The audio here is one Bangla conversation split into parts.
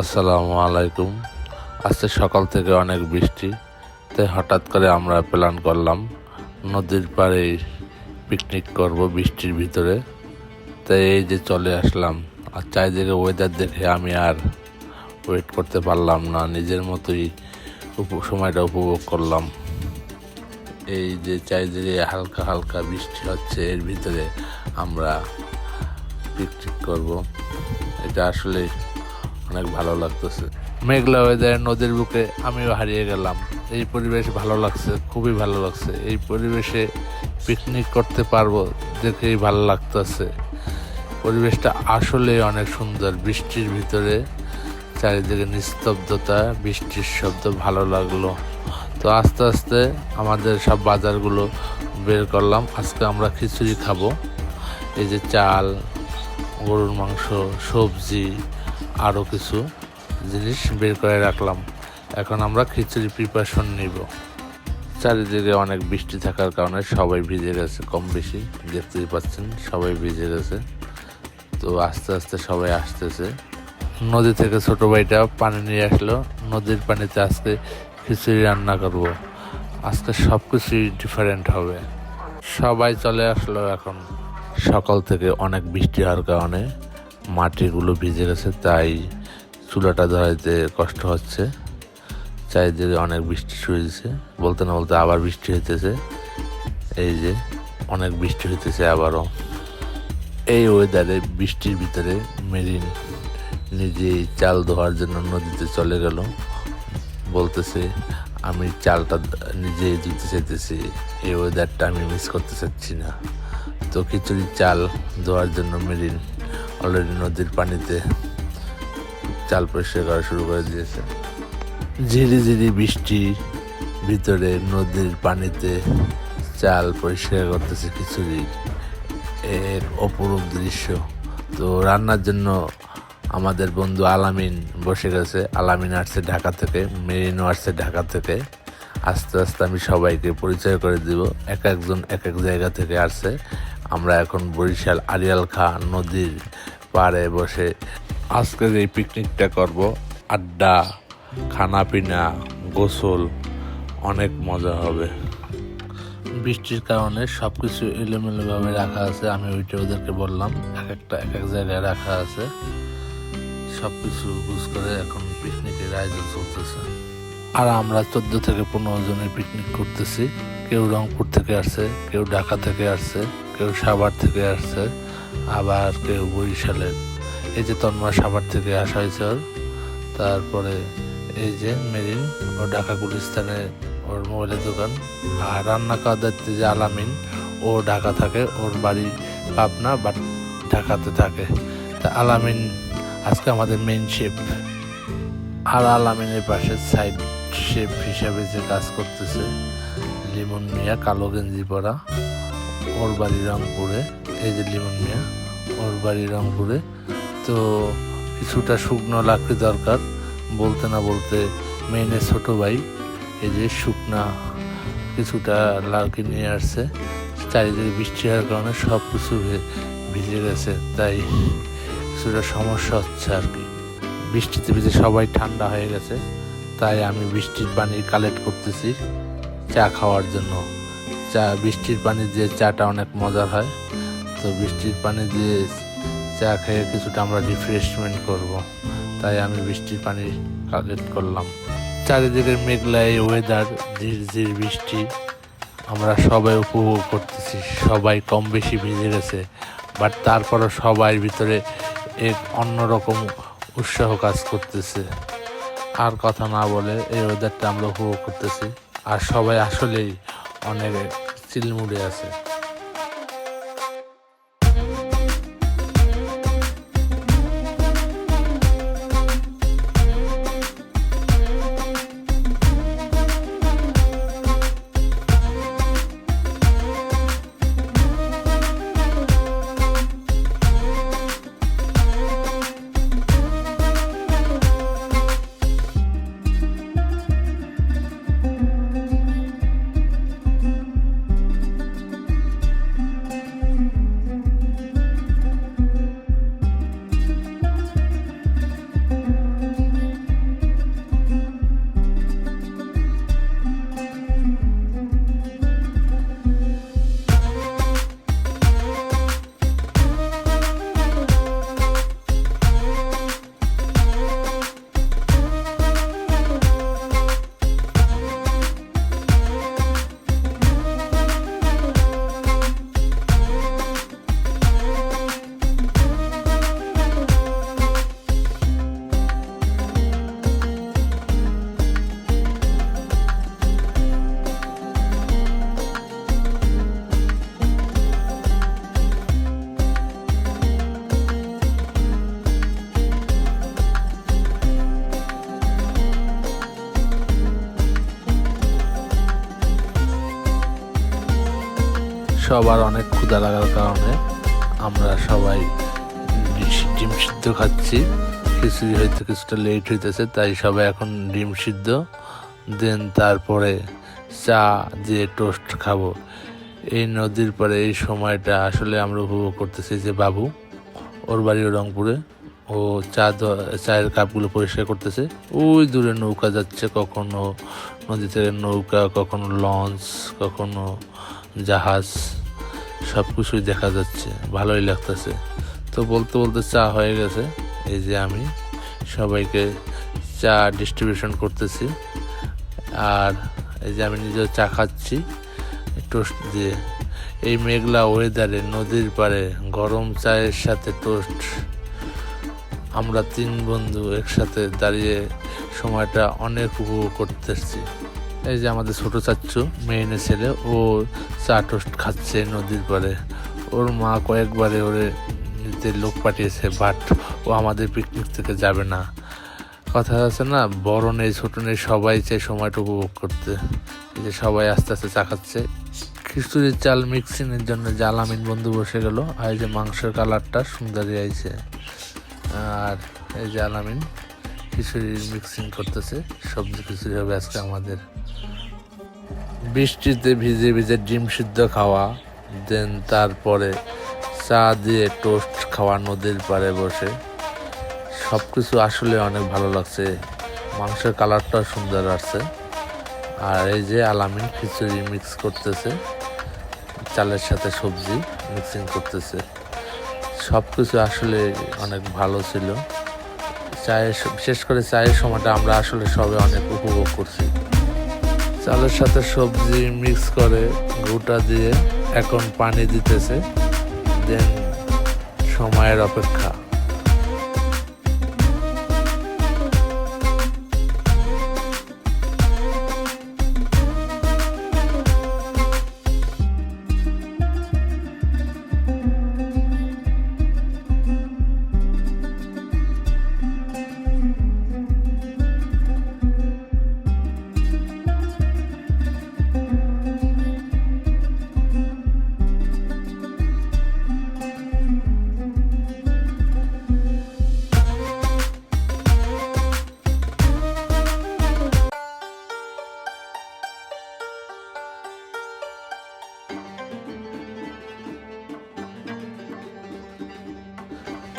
আসসালামু আলাইকুম। আজকে সকাল থেকে অনেক বৃষ্টি, তাই হঠাৎ করে আমরা প্ল্যান করলাম নদীর পাড়ে পিকনিক করব বৃষ্টির ভিতরে। তাই এই যে চলে আসলাম। আর চারিদিকে ওয়েদার দেখে আমি আর ওয়েট করতে পারলাম না, নিজের মতোই সময়টা উপভোগ করলাম। এই যে চারিদিকে হালকা হালকা বৃষ্টি হচ্ছে, এর ভিতরে আমরা পিকনিক করব। এটা আসলে অনেক ভালো লাগতেছে। মেঘলা ওয়েদার নদীর বুকে আমিও হারিয়ে গেলাম। এই পরিবেশ ভালো লাগছে, খুবই ভালো লাগছে। এই পরিবেশে পিকনিক করতে পারব দেখেই ভালো লাগতেছে। পরিবেশটা আসলে অনেক সুন্দর, বৃষ্টির ভিতরে চারিদিকে নিস্তব্ধতা, বৃষ্টির শব্দ ভালো লাগল। তো আস্তে আস্তে আমাদের সব বাজারগুলো বের করলাম। আজকে আমরা খিচুড়ি খাব। এই যে চাল, গরুর মাংস, সবজি আরও কিছু জিনিস বের করে রাখলাম। এখন আমরা খিচুড়ি প্রিপারেশন নিব। চারিদিকে অনেক বৃষ্টি থাকার কারণে সবাই ভিজে গেছে, কম বেশি, দেখতেই পাচ্ছেন, সবাই ভিজে গেছে। তো আস্তে আস্তে সবাই আসতেছে। নদী থেকে ছোট ভাইটা পানি নিয়ে আসলো। নদীর পানিতে আজকে খিচুড়ি রান্না করব। আজকে সব কিছুই ডিফারেন্ট হবে। সবাই চলে আসলো এখন। সকাল থেকে অনেক বৃষ্টি হওয়ার কারণে। মাটিগুলো ভিজে গেছে, তাই চুলাটা ধরাইতে কষ্ট হচ্ছে। চারিদিকে অনেক বৃষ্টি শুয়েছে বলতে না বলতে আবার বৃষ্টি হইতেছে। এই যে অনেক বৃষ্টি হইতেছে আবারও। এই ওয়েদারে বৃষ্টির ভিতরে মেরিন নিজেই চাল ধোয়ার জন্য নদীতে চলে গেল। বলতেছে, আমি চালটা নিজেই দিতে চাইতেছি। এই ওয়েদারটা আমি মিস করতে চাচ্ছি না। তো খিচুড়ি চাল ধোয়ার জন্য মেরিন অলরেডি নদীর পানিতে চাল পরিষ্কার করা শুরু করে দিয়েছে। ঝিরি ঝিরি বৃষ্টি, ভিতরে নদীর পানিতে চাল পরিষ্কার করতেছে খিচুড়ি। এক অপরূপ দৃশ্য। তো রান্নার জন্য আমাদের বন্ধু আলামিন বসে গেছে। আলামিন আসছে ঢাকা থেকে মেরিনও আসছে ঢাকা থেকে। আস্তে আস্তে আমি সবাইকে পরিচয় করে দিব। এক একজন এক এক জায়গা থেকে আসছে। আমরা এখন বরিশাল আরিয়াল খা নদীর পাড়ে বসে আজকের এই পিকনিকটা করব, আড্ডা খানা পিনা গোসল, অনেক মজা হবে। বৃষ্টির কারণে সব কিছু এলোমেলোভাবে রাখা আছে, আমি ওইটা ওদেরকে বললাম, এক একটা, এক এক জায়গায় রাখা আছে। সব কিছু বুঝ করে এখন পিকনিকের আয়োজন চলতেছে। আর আমরা চোদ্দ থেকে পনেরো জনের পিকনিক করতেছি। কেউ রংপুর থেকে আসছে, কেউ ঢাকা থেকে আসছে। কেউ সাভার থেকে আসছে, আবার কেউ বরিশালের এই যে তন্ময় সাভার থেকে আসা হয়েছে ওর। তারপরে এই যে মেরিন, ও ঢাকা গুলিস্তানে ওর মোবাইলের দোকান। আর রান্না খাওয়ার দায়িত্বে যে আলামিন, ও ঢাকা থাকে, ওর বাড়ি পাবনা, বাট ঢাকাতে থাকে। তা আলামিন আজকে আমাদের মেন শেফ আর আলামিনের পাশে সাইড শেফ হিসাবে যে কাজ করতেছে, লিমন মিয়া, কালো গেঞ্জি পরা। ওর বাড়ি রংপুরে এই যে লিমন মিয়া ওর বাড়ি রংপুরে তো কিছুটা শুকনো লাকড়ি দরকার, বলতে না বলতে মেইনের ছোট ভাই, এই যে শুকনা কিছুটা লাকড়ি নিয়ে আসছে। চারিদিকে বৃষ্টি হওয়ার কারণে সব কিছু ভিজে গেছে, তাই কিছুটা সমস্যা হচ্ছে আর কি। বৃষ্টিতে ভিজে সবাই ঠান্ডা হয়ে গেছে, তাই আমি বৃষ্টির পানি কালেক্ট করতেছি, চা খাওয়ার জন্য। চা, বৃষ্টির পানি দিয়ে চাটা অনেক মজার হয়। তো বৃষ্টির পানি দিয়ে চা খেয়ে কিছুটা আমরা রিফ্রেশমেন্ট করব। তাই আমি বৃষ্টির পানি কালেক্ট করলাম। চারিদিকে মেঘলা এই ওয়েদার ঝির বৃষ্টি। আমরা সবাই উপভোগ করতেছি, সবাই কম বেশি ভিজে গেছে। বাট তারপরও সবার ভিতরে এক অন্যরকম উৎসাহ কাজ করতেছে। আর কথা না বলে এই ওয়েদারটা আমরা উপভোগ করতেছি। আর সবাই আসলেই অনেক চিলমুড়ে আছে। সবার অনেক ক্ষুধা লাগার কারণে আমরা সবাই ডিম সিদ্ধ খাচ্ছি। খিচুড়ি হয়তো কিছুটা লেট হইতেছে, তাই সবাই এখন ডিম সিদ্ধ, দেন তারপরে চা দিয়ে টোস্ট খাব। এই নদীর পরে এই সময়টা আসলে আমরা উপভোগ করতেছি যে বাবু, ওর বাড়ি রংপুরে, ও চা চায়ের কাপগুলো পরিষ্কার করতেছে। ওই দূরে নৌকা যাচ্ছে, কখনো নদী থেকে নৌকা, কখনো লঞ্চ, কখনো জাহাজ। সব কিছুই দেখা যাচ্ছে, ভালোই লাগতেছে। তো বলতে বলতে চা হয়ে গেছে, এই যে আমি সবাইকে চা ডিস্ট্রিবিউশন করতেছি। আর এই যে আমি নিজেও চা খাচ্ছি টোস্ট দিয়ে। এই মেঘলা ওয়েদারে নদীর পাড়ে, গরম চায়ের সাথে টোস্ট আমরা তিন বন্ধু একসাথে দাঁড়িয়ে সময়টা অনেক উপভোগ করতেছি। এই যে আমাদের ছোট চাচ্চু মেয়েনে ছেলে, ও চা টোস্ট খাচ্ছে নদীর পাড়ে। ওর মা কয়েকবারে ওরে নিতে লোক পাঠিয়েছে, বাট ও আমাদের পিকনিক থেকে যাবে না। কথা আছে না, বড় নেই, ছোট নেই, সবাই চাই সময়টা উপভোগ করতে। এই যে সবাই আস্তে আস্তে চা খাচ্ছে। খিচুড়ির চাল মিক্সিংয়ের জন্য যে আলামিন বন্ধু বসে গেল, আর এই যে মাংসের কালারটা সুন্দরই আইছে। আর এই যে আলামিন। খিচুড়ি মিক্সিং করতেছে। সবজি খিচুড়ি হবে আজকে আমাদের। বৃষ্টিতে ভিজে ভিজে ডিম সিদ্ধ খাওয়া, দেন তারপরে চা দিয়ে টোস্ট খাওয়া, নদীর পাড়ে বসে। সব কিছু আসলে অনেক ভালো লাগছে। মাংসের কালারটাও সুন্দর আসছে। আর এই যে আলামিন খিচুড়ি মিক্স করতেছে, চালের সাথে সবজি মিক্সিং করতেছে। সব কিছু আসলে অনেক ভালো ছিল। চায়ের বিশেষ করে চায়ের সময়টা আমরা আসলে সবে অনেক উপভোগ করছি। চালের সাথে সবজি মিক্স করে গোটা দিয়ে এখন পানি দিতেছে, দেন সময়ের অপেক্ষা।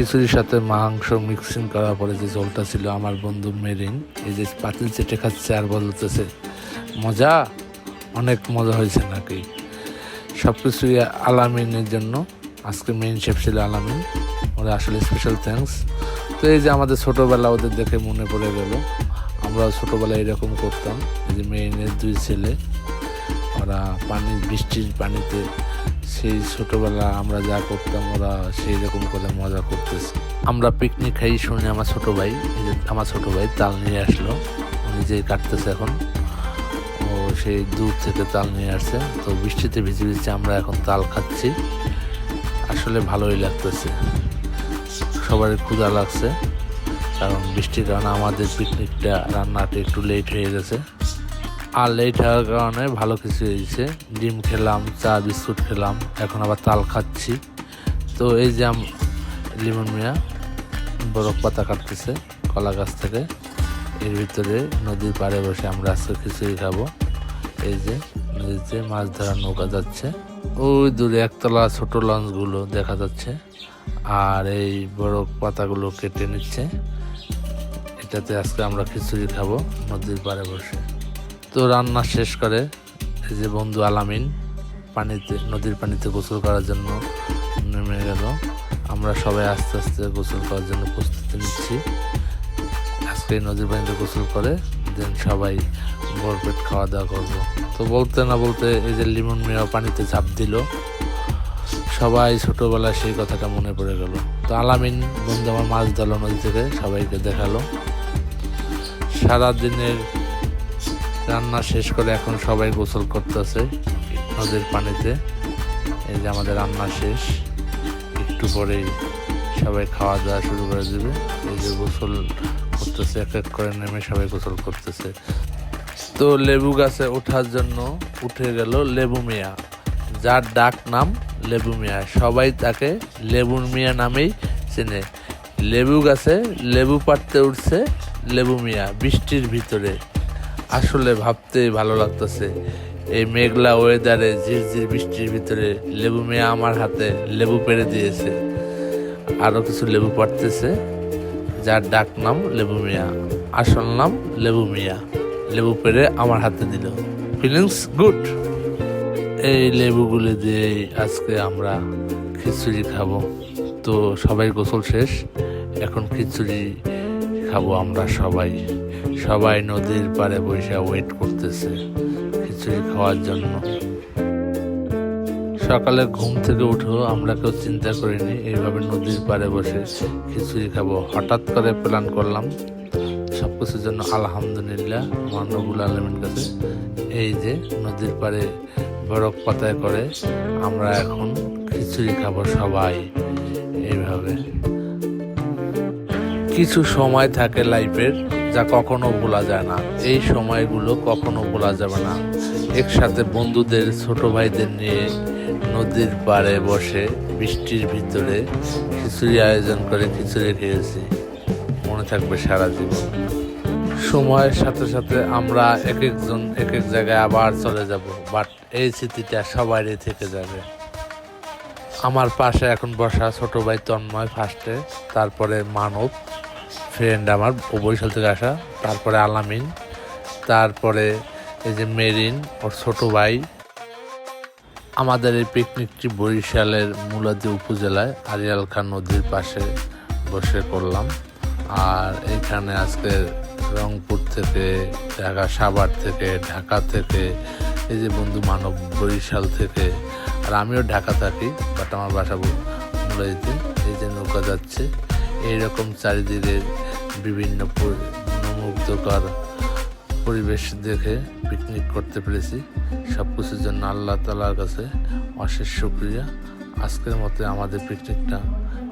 খিচুড়ির সাথে মাংস মিক্সিং করার পরে যে ঝোলটা ছিল, আমার বন্ধু মেরিন, এই যে পাতিল চেটে খাচ্ছে আর বলতেছে, মজা? অনেক মজা হয়েছে নাকি? সব কিছুই আলামিনের জন্য। আজকে মেইন শেফ ছিল আলামিন। ওরা আসলে স্পেশাল থ্যাঙ্কস তো এই যে আমাদের ছোটোবেলা ওদের দেখে মনে পড়ে গেল। আমরাও ছোটোবেলায় এরকম করতাম। এই যে মেইনের দুই ছেলে, ওরা পানি, বৃষ্টির পানিতে সেই ছোটবেলা আমরা যা করতাম, ওরা সেই রকম করে মজা করতেছে। আমরা পিকনিক খাই শুনে আমার ছোট ভাই আমার ছোট ভাই তাল নিয়ে আসলো। ও নিজেই কাটতেছে এখন। ও সেই দূর থেকে তাল নিয়ে আসছে। তো বৃষ্টিতে ভিজে ভিজে আমরা এখন তাল খাচ্ছি। আসলে ভালোই লাগতেছে। সবারই ক্ষুধা লাগছে। কারণ বৃষ্টির কারণে আমাদের পিকনিকটা রান্নাটা একটু লেট হয়ে গেছে। আর লেট হওয়ার কারণে ভালো কিছু হয়েছে। ডিম খেলাম, চা, বিস্কুট খেলাম, এখন আবার তাল খাচ্ছি। তো এই যে লিমন মিয়া বরফ পাতা কাটতেছে কলা গাছ থেকে। এর ভিতরে নদীর পাড়ে বসে আমরা আজকে খিচুড়ি খাব। এই যে নদীতে মাছ ধরার নৌকা যাচ্ছে। ওই দূরে একতলা ছোট লঞ্চগুলো দেখা যাচ্ছে। আর এই বরফ পাতাগুলো কেটে নিচ্ছে। এটাতে আজকে আমরা খিচুড়ি খাব নদীর পাড়ে বসে। তো রান্না শেষ করে এই যে বন্ধু আলামিন পানিতে, নদীর পানিতে গোসল করার জন্য নেমে গেল। আমরা সবাই আস্তে আস্তে গোসল করার জন্য প্রস্তুতি নিচ্ছি। আজকে নদীর পানিতে গোসল করে দেন সবাই ভরপেট খাওয়া দাওয়া করব। তো বলতে না বলতে এই যে লিমন মিয়া পানিতে ঝাঁপ দিল। সবাই ছোটোবেলায় সেই কথাটা মনে পড়ে গেল। তো আলামিন বন্ধু আমার মাছ ধরলো নদী থেকে, সবাইকে দেখাল। সারা দিনের রান্না শেষ করে এখন সবাই গোসল করতেছে নদীর পানিতে। এই যে আমাদের রান্না শেষ। একটু পরেই সবাই খাওয়া দাওয়া শুরু করে দেবে। এই যে গোসল করতেছে, এক এক করে নেমে সবাই গোসল করতেছে। তো লেবু গাছে ওঠার জন্য উঠে গেল লেবু মিয়া। যার ডাক নাম লেবু মিয়া। সবাই তাকে লেবুর মিয়া নামেই চেনে। লেবু গাছে লেবু পাড়তে উঠছে লেবু মিয়া বৃষ্টির ভিতরে। আসলে ভাবতে ভালো লাগতেছে। এই মেঘলা ওয়েদারে ঝিরঝির বৃষ্টির ভিতরে লেবু মিয়া আমার হাতে লেবু পেড়ে দিয়েছে। আরও কিছু লেবু পাড়তেছে, যার ডাক নাম লেবু মিয়া, আসল নাম লেবু মিয়া। লেবু পেড়ে আমার হাতে দিল। ফিলিংস গুড এই লেবুগুলি দিয়ে আজকে আমরা খিচুড়ি খাব। তো সবাই গোসল শেষ, এখন খিচুড়ি খাব আমরা সবাই। সবাই নদীর পাড়ে বসে ওয়েট করতেছে খিচুড়ি খাওয়ার জন্য। সকালে ঘুম থেকে উঠেও আমরা কেউ চিন্তা করিনি, এইভাবে নদীর পাড়ে বসে খিচুড়ি খাব। হঠাৎ করে প্ল্যান করলাম সব কিছুর জন্য আলহামদুলিল্লাহ, আমার নবুল আলমের কাছে। এই যে নদীর পাড়ে বরফ পাতায় করে আমরা এখন খিচুড়ি খাব সবাই, এইভাবে। কিছু সময় থাকে লাইফের যা কখনো ভোলা যায় না। এই সময়গুলো কখনো ভোলা যাবে না। একসাথে বন্ধুদের, ছোট ভাইদের নিয়ে নদীর পাড়ে বসে বৃষ্টির ভিতরে খিচুড়ি আয়োজন করে খিচুড়ি খেয়েছি। মনে থাকবে সারা জীবন। সময়ের সাথে সাথে আমরা এক একজন এক এক জায়গায় আবার চলে যাব। বাট এই স্মৃতিটা সবারই থেকে যাবে। আমার পাশে এখন বসা ছোট ভাই তন্ময় ফার্স্টে, তারপরে মানব। ফ্রেন্ড আমার, ও বরিশাল থেকে আসা, তারপরে আলামিন, তারপরে এই যে মেরিন, ওর ছোট ভাই। আমাদের এই পিকনিকটি বরিশালের মুলাদি উপজেলায় আরিয়াল খান নদীর পাশে বসে করলাম। আর এখানে আজকে রংপুর থেকে, ঢাকা, সাভার থেকে, ঢাকা থেকে, এই যে বন্ধু মানব বরিশাল থেকে, আর আমিও ঢাকা থাকি, বাট আমার বাসা মুলাদিতে এই যে নৌকা যাচ্ছে। এইরকম চারিদিকে বিভিন্ন মনোমুগ্ধকর পরিবেশ দেখে পিকনিক করতে পেরেছি। সব কিছুর জন্য আল্লাহ তালার কাছে অশেষ শুক্রিয়া। আজকের মতে আমাদের পিকনিকটা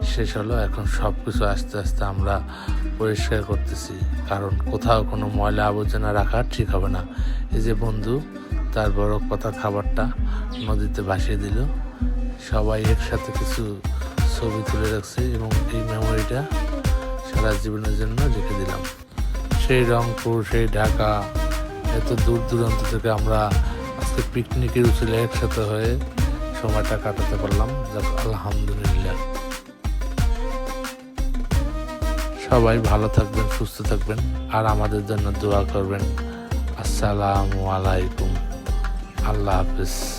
শেষ হলো। এখন সব কিছু আস্তে আস্তে আমরা পরিষ্কার করতেছি। কারণ কোথাও কোনো ময়লা আবর্জনা রাখা ঠিক হবে না। এই যে বন্ধু, তার বড় কথা খাবারটা নদীতে ভাসিয়ে দিল। সবাই একসাথে কিছু ছবি তুলে রাখছি এবং এই মেমোরিটা সারা জীবনের জন্য রেখে দিলাম। সেই রংপুর, সেই ঢাকা, এত দূর দূরান্ত থেকে আমরা আজকে পিকনিকের উচিলে একসাথে হয়ে সময়টা কাটাতে পারলাম। যাক, আলহামদুলিল্লাহ। সবাই ভালো থাকবেন, সুস্থ থাকবেন আর আমাদের জন্য দোয়া করবেন। আসসালামু আলাইকুম। আল্লাহ হাফিজ।